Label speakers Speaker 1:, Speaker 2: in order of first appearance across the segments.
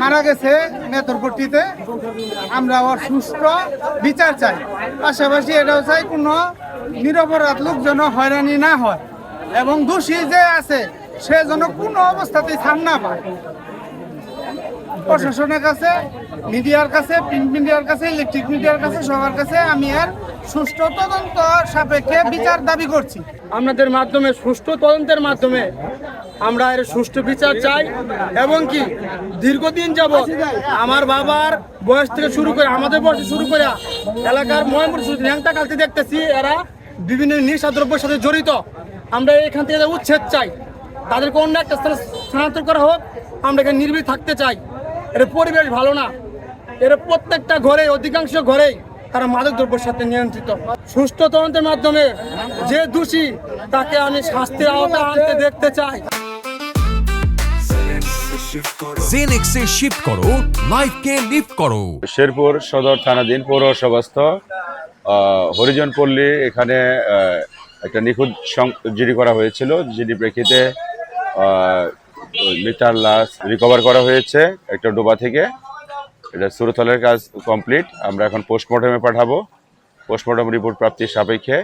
Speaker 1: মারা গেছে নেতরপট্টিতে আমরা ওর সুষ্ঠ বিচার চাই। পাশাপাশি এটাও চাই, কোনো নিরপরাধ লোক যেন হয়রানি না হয়। এবং দোষী যে আছে, সে যেন কোনো অবস্থাতেই ছাড় না পায়। প্রশাসনের কাছে, মিডিয়ার কাছে, প্রিন্ট মিডিয়ার কাছে, ইলেকট্রিক মিডিয়ার কাছে, সবার কাছে আমি আর সুষ্ঠু তদন্ত সাপেক্ষে বিচার দাবি করছি।
Speaker 2: আপনাদের মাধ্যমে, সুষ্ঠু তদন্তের মাধ্যমে আমরা এর সুষ্ঠু বিচার চাই এবং কি দীর্ঘদিন যাবৎ আমার বাবার বয়স থেকে শুরু করে, আমাদের বয়সে শুরু করে এলাকার ময়মপুর ন্যাংটা কালতে দেখতেছি, এরা বিভিন্ন নেশা দ্রব্যের সাথে জড়িত। আমরা এখান থেকে উচ্ছেদ চাই তাদেরকে অন্য একটা স্থানে স্থানান্তর করা হোক আমরা এখানে নির্ভীক থাকতে চাই। এটা পরিবেশ ভালো না। এর প্রত্যেকটা ঘরে অধিকাংশ ঘরেই তারা মাদক দ্রব্যের সাথে নিয়ন্ত্রিত। সুষ্ঠু তদন্তের মাধ্যমে যে দোষী তাকে আমি শাস্তির আওতা আনতে দেখতে চাই।
Speaker 3: জেনেক্সে শিফট করো লাইফকে লিফট করো।
Speaker 4: শেরপুর সদর থানাধীন পৌরসভাস্থ আহ, হরিজন পল্লী এখানে একটা নিখুঁত জিডি করা হয়েছিল জিডি প্রেক্ষিতে মিটার লাশ রিকভার করা হয়েছে একটা ডোবা থেকে। এটা সুরতলের কাজ কমপ্লিট আমরা এখন পোস্টমর্টমে পাঠাবো। পোস্টমর্টম রিপোর্ট প্রাপ্তির সাপেক্ষে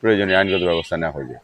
Speaker 4: প্রয়োজনীয় আইনগত ব্যবস্থা নেওয়া হবে